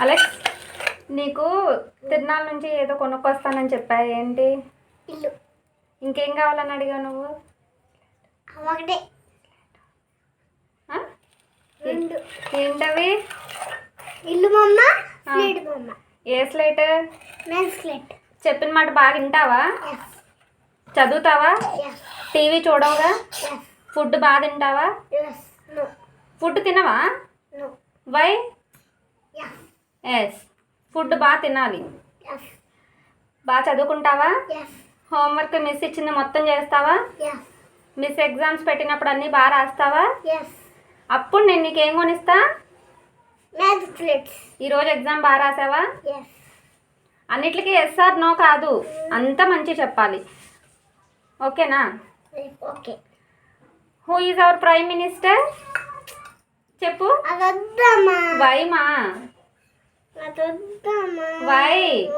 Alex నీకు తిరునాళ్ళ నుంచి ఏదో కొనుక్కొస్తానని చెప్పా ఏంటి? ఇల్లు. ఇంకేం కావాలని అడిగా నువ్వు? ఒకటే? రెండు. ఏంటవి? ఇల్లు బొమ్మ ఆ. స్లేట్ బొమ్మ. ఏ స్లేట్? Men slate. చెప్పిన మాట బాగా వింటావా? చదువుతావా? టీవీ చూడవుగా? ఫుడ్ బాగా తింటావా? ఫుడ్ తినవా? వై ఎస్ ఫుడ్ బాగా తినాలి. బాగా చదువుకుంటావా? హోంవర్క్ మిస్ ఇచ్చింది మొత్తం చేస్తావా? మిస్ ఎగ్జామ్స్ పెట్టినప్పుడు అన్నీ బాగా రాస్తావా? అప్పుడు నేను నీకేం కొనిస్తా? ఈరోజు ఎగ్జామ్ బాగా రాసావా? అన్నిటికీ ఎస్ఆర్ నో కాదు. అంత మంచి చెప్పాలి. ఓకేనా? Okay who is our prime minister చెప్పు. అదొద్దమ్మా. వై మా? అదొద్దమ్మా వై?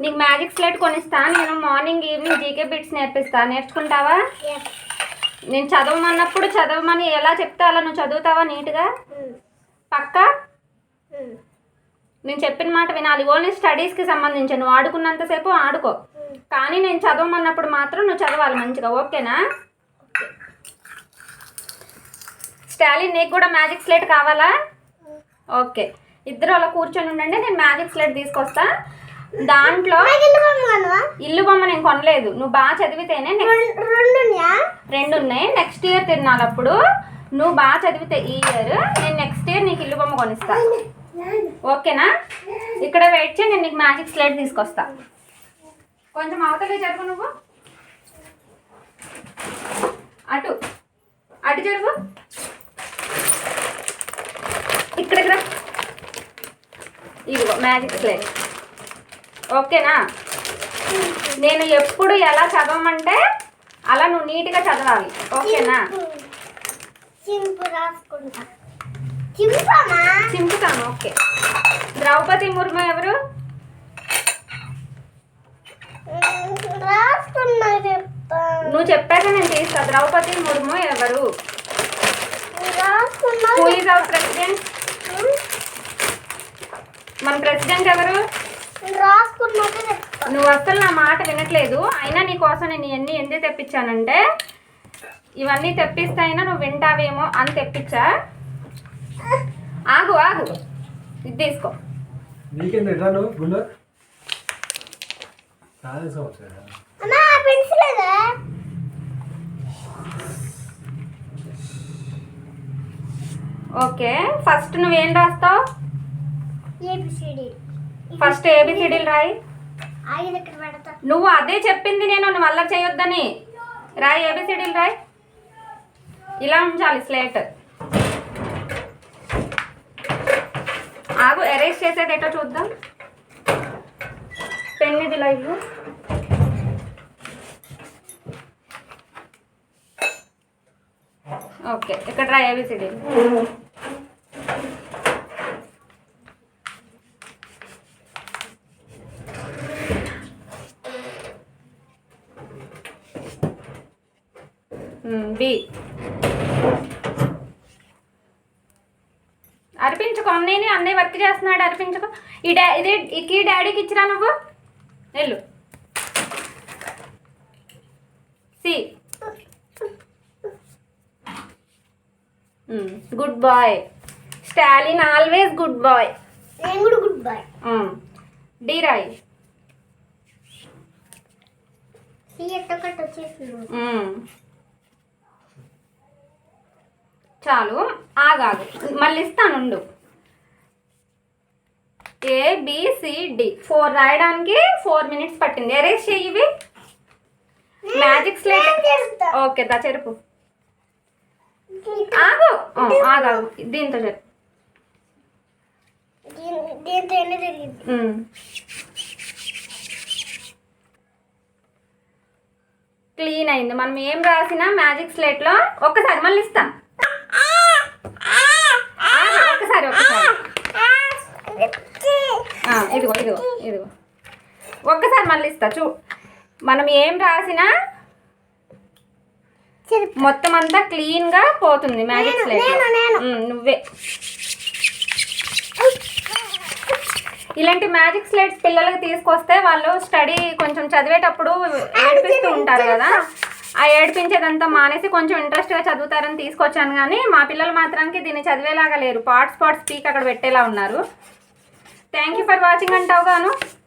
నీకు మ్యాజిక్ స్లేట్ కొనిస్తా నేను మార్నింగ్ ఈవినింగ్ జీకే బిట్స్ నేర్పిస్తా. నేర్చుకుంటావా? నేను చదవమన్నప్పుడు చదవమని ఎలా చెప్తా అలా నువ్వు చదువుతావా నీట్గా? పక్కా? నేను చెప్పిన మాట వినాలి. ఓన్లీ స్టడీస్కి సంబంధించి. నువ్వు ఆడుకున్నంతసేపు ఆడుకో. కానీ నేను చదవమన్నప్పుడు మాత్రం నువ్వు చదవాలి మంచిగా. ఓకేనా? స్టాలిన్ నీకు కూడా మ్యాజిక్ స్లేట్ కావాలా? ఓకే. ఇద్దరు అలా కూర్చొని ఉండండి నేను మ్యాజిక్ స్లేట్ తీసుకొస్తా. దాంట్లో ఇల్లు బొమ్మ కొనవా? ఇల్లు బొమ్మ నేను కొనలేదు. నువ్వు బాగా చదివితేనే రెండు రెండు ఉన్నాయా? రెండు ఉన్నాయి నెక్స్ట్ ఇయర్ తిరునాలప్పుడు నువ్వు బాగా చదివితే ఈ ఇయర్ నేను నెక్స్ట్ ఇయర్ నీకు ఇల్లు బొమ్మ కొనిస్తా. ఓకేనా? ఇక్కడ వెయిట్ చేయి నేను నీకు మ్యాజిక్ స్లేట్ తీసుకొస్తా. కొంచెం అవతలే జరుగు నువ్వు. అటు. అటు జరుగు. ఇక్కడికి రా. ఇదిగో మ్యాజిక్ స్లేట్ ఓకేనా? నేను ఎప్పుడు ఎలా చదవమంటే అలా నువ్వు నీట్గా చదవాలి. ఓకేనా? చింపుతాను ఓకే. ద్రౌపది ముర్ము ఎవరు? నువ్వు చెప్పాక నేను తీస్తా. ద్రౌపది ముర్ము ఎవరు? హూ ఈజ్ అవర్ ప్రెసిడెంట్ మన ప్రెసిడెంట్ ఎవరు? నువ్వు అసలు నా మాట వినట్లేదు. అయినా నీ కోసం నేను ఇవన్నీ ఎందుకు తెప్పించానంటే ఇవన్నీ తెప్పిస్తే అయినా నువ్వు వింటావేమో అని తెప్పించా. ఆగు ఆగు. ఇది తీసుకో. ఓకే ఫస్ట్ నువ్వేం రాస్తావు? ఏబిసిడి ఫస్ట్ ఏబిసిడీలు రాయి. పెడతా. నువ్వు అదే చెప్పింది నేను నువ్వు అల్లరి చేయొద్దని. రాయి ఏబిసిడీలు రాయి. ఇలా ఉంచాలి స్లేట్. ఆగు ఎరేజ్ చేసేది ఎటో చూద్దాం. పెన్ లైవ్ ఓకే ఇక్కడ రా ఏబిసిడీ బి అర్పించుకో అన్నయ్యని అన్నయ్య వర్క్ చేస్తున్నాడు అర్పించుకో. ఈ డా ఇది ఈ డాడీకి ఇచ్చిరా నువ్వు? వెళ్ళు. C. Good boy Stalin always good boy నేను కూడా గుడ్ బై డి రాయ్. ఈ ఎట్టొకటి వచ్చేసింది. చాలు ఆగాగు. మళ్ళీ ఇస్తానుండు ఏ డి ఫోర్ రాయడానికి ఫోర్ మినిట్స్ పట్టింది. ఎరేజ్ చెయ్యి ఇవి. మ్యాజిక్ స్లేట్ ఓకే దా చెరుపు. ఆగు. ఆగాగు. దీంతో మ్మ్. క్లీన్ అయింది. మనం ఏం రాసినా మ్యాజిక్ స్లేట్లో ఒక్కసారి మళ్ళీ ఇస్తా ఆగు, ఒక్కసారి ఒక్కసారి ఆ, ఇదిగో ఇదిగో ఇదిగో ఒక్కసారి మళ్ళీ ఇస్తా చూ. మనం ఏం రాసినా మొత్తం అంతా క్లీన్గా పోతుంది మ్యాజిక్ స్లేట్. నువ్వే. ఇలాంటి మ్యాజిక్ స్లేట్స్ పిల్లలకి తీసుకొస్తే వాళ్ళు స్టడీ కొంచెం చదివేటప్పుడు ఏడిపిస్తూ ఉంటారు కదా. ఆ ఏడిపించేదంతా మానేసి కొంచెం ఇంట్రెస్ట్గా చదువుతారని తీసుకొచ్చాను కానీ మా పిల్లలు మాత్రానికి దీన్ని చదివేలాగా లేరు. పార్ట్స్ పార్ట్స్ పీక్ అక్కడ పెట్టేలా ఉన్నారు. థ్యాంక్ యూ ఫర్ వాచింగ్ అంటావు గాను.